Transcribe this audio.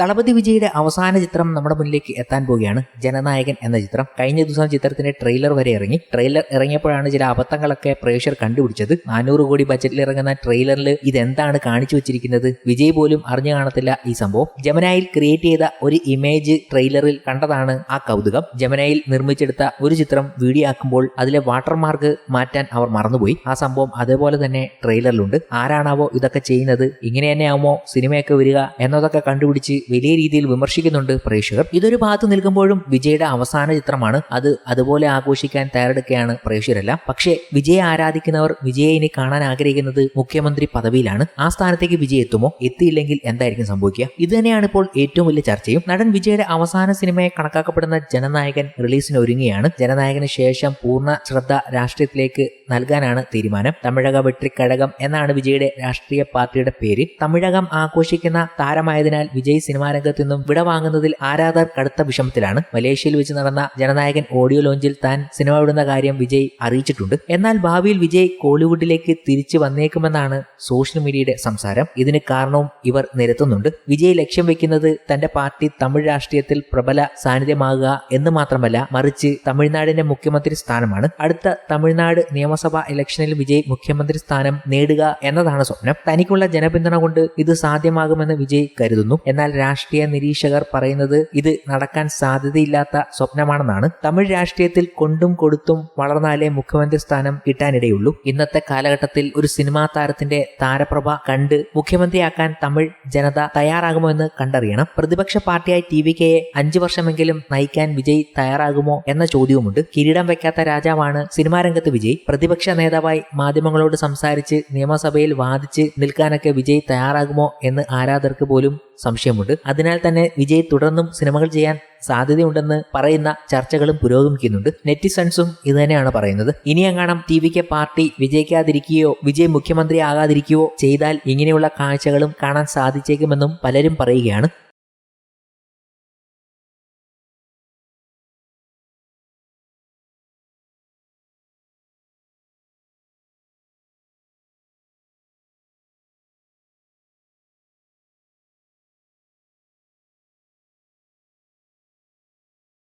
തളപതി വിജയുടെ അവസാന ചിത്രം നമ്മുടെ മുന്നിലേക്ക് എത്താൻ പോവുകയാണ്. ജനനായകൻ എന്ന ചിത്രം. കഴിഞ്ഞ ദിവസം ചിത്രത്തിന്റെ ട്രെയിലർ വരെ ഇറങ്ങി. ട്രെയിലർ ഇറങ്ങിയപ്പോഴാണ് ചില അബദ്ധങ്ങളൊക്കെ പ്രേക്ഷകർ കണ്ടുപിടിച്ചത്. നാനൂറ് കോടി ബജറ്റിൽ ഇറങ്ങുന്ന ട്രെയിലറിൽ ഇതെന്താണ് കാണിച്ചു വെച്ചിരിക്കുന്നത്? വിജയ് പോലും അറിഞ്ഞു കാണത്തില്ല ഈ സംഭവം. ജമനായിൽ ക്രിയേറ്റ് ചെയ്ത ഒരു ഇമേജ് ട്രെയിലറിൽ കണ്ടതാണ് ആ കൗതുകം. ജമനായിൽ നിർമ്മിച്ചെടുത്ത ഒരു ചിത്രം വീഡിയോ ആക്കുമ്പോൾ അതിലെ വാട്ടർമാർക്ക് മാറ്റാൻ അവർ മറന്നുപോയി. ആ സംഭവം അതേപോലെ തന്നെ ട്രെയിലറിലുണ്ട് ആരാണാവോ ഇതൊക്കെ ചെയ്യുന്നത്? ഇങ്ങനെ തന്നെയാവുമോ? സിനിമയൊക്കെ വരിക എന്നതൊക്കെ കണ്ടുപിടിച്ച് വലിയ രീതിയിൽ വിമർശിക്കുന്നുണ്ട് പ്രേക്ഷകർ. ഇതൊരു ഭാഗത്ത് നിൽക്കുമ്പോഴും വിജയുടെ അവസാന ചിത്രമാണ്. അത് അതുപോലെ ആഘോഷിക്കാൻ തയ്യാറെടുക്കുകയാണ് പ്രേക്ഷകരെല്ലാം. പക്ഷേ വിജയെ ആരാധിക്കുന്നവർ വിജയെ ഇനി കാണാൻ ആഗ്രഹിക്കുന്നത് മുഖ്യമന്ത്രി പദവിയിലാണ്. ആ സ്ഥാനത്തേക്ക് വിജയ് എത്തുമോ? എത്തിയില്ലെങ്കിൽ എന്തായിരിക്കും സംഭവിക്കുക? ഇത് തന്നെയാണ് ഇപ്പോൾ ഏറ്റവും വലിയ ചർച്ചയും. നടൻ വിജയുടെ അവസാന സിനിമയെ കണക്കാക്കപ്പെടുന്ന ജനനായകൻ റിലീസിന് ഒരുങ്ങിയാണ് ജനനായകന് ശേഷം പൂർണ ശ്രദ്ധ രാഷ്ട്രീയത്തിലേക്ക് നൽകാനാണ് തീരുമാനം. തമിഴക വെട്രിക്കഴകം എന്നാണ് വിജയുടെ രാഷ്ട്രീയ പാർട്ടിയുടെ പേര്. തമിഴകം ആഘോഷിക്കുന്ന താരമായതിനാൽ വിജയ് സിനിമാ രംഗത്തു നിന്നും വിടവാങ്ങുന്നതിൽ ആരാധകർ കടുത്ത വിഷമത്തിലാണ്. മലേഷ്യയിൽ വെച്ച് നടന്ന ജനനായകൻ ഓഡിയോ ലോഞ്ചിൽ താൻ സിനിമ വിടുന്ന കാര്യം വിജയ് അറിയിച്ചിട്ടുണ്ട്. എന്നാൽ ഭാവിയിൽ വിജയ് കോളിവുഡിലേക്ക് തിരിച്ചു വന്നേക്കുമെന്നാണ് സോഷ്യൽ മീഡിയയുടെ സംസാരം. ഇതിന് കാരണവും ഇവർ നിരത്തുന്നുണ്ട്. വിജയ് ലക്ഷ്യം വെക്കുന്നത് തന്റെ പാർട്ടി തമിഴ് രാഷ്ട്രീയത്തിൽ പ്രബല സാന്നിധ്യമാകുക എന്ന് മാത്രമല്ല മറിച്ച് തമിഴ്നാടിന്റെ മുഖ്യമന്ത്രി സ്ഥാനമാണ്. അടുത്ത തമിഴ്നാട് നിയമസഭാ ഇലക്ഷനിൽ വിജയ് മുഖ്യമന്ത്രി സ്ഥാനം നേടുക എന്നതാണ് സ്വപ്നം. തനിക്കുള്ള ജനപിന്തുണ കൊണ്ട് ഇത് സാധ്യമാകുമെന്ന് വിജയ് കരുതുന്നു. എന്നാൽ രാഷ്ട്രീയ നിരീക്ഷകർ പറയുന്നത് ഇത് നടക്കാൻ സാധ്യതയില്ലാത്ത സ്വപ്നമാണെന്നാണ്. തമിഴ് രാഷ്ട്രീയത്തിൽ കൊണ്ടും കൊടുത്തും വളർന്നാലേ മുഖ്യമന്ത്രി സ്ഥാനം കിട്ടാനിടയുള്ളൂ. ഇന്നത്തെ കാലഘട്ടത്തിൽ ഒരു സിനിമാ താരത്തിന്റെ താരപ്രഭ കണ്ട് മുഖ്യമന്ത്രിയാക്കാൻ തമിഴ് ജനത തയ്യാറാകുമോ എന്ന് കണ്ടറിയണം. പ്രതിപക്ഷ പാർട്ടിയായി ടി വി കെയെ അഞ്ചു വർഷമെങ്കിലും നയിക്കാൻ വിജയ് തയ്യാറാകുമോ എന്ന ചോദ്യവുമുണ്ട്. കിരീടം വെക്കാത്ത രാജാവാണ് സിനിമാ രംഗത്ത് വിജയ്. പ്രതിപക്ഷ നേതാവായി മാധ്യമങ്ങളോട് സംസാരിച്ച് നിയമസഭയിൽ വാദിച്ച് നിൽക്കാനൊക്കെ വിജയ് തയ്യാറാകുമോ എന്ന് ആരാധകർക്ക് പോലും സംശയമുണ്ട്. അതിനാൽ തന്നെ വിജയ് തുടർന്നും സിനിമകൾ ചെയ്യാൻ സാധ്യതയുണ്ടെന്ന് പറയുന്ന ചർച്ചകളും പുരോഗമിക്കുന്നുണ്ട്. നെറ്റിസൺസും ഇത് തന്നെയാണ് പറയുന്നത്. ഇനി അങ്ങാണം ടി വിക്ക് പാർട്ടി വിജയിക്കാതിരിക്കുകയോ വിജയ് മുഖ്യമന്ത്രി ആകാതിരിക്കുകയോ ചെയ്താൽ ഇങ്ങനെയുള്ള കാഴ്ചകളും കാണാൻ സാധിച്ചേക്കുമെന്നും പലരും പറയുകയാണ്.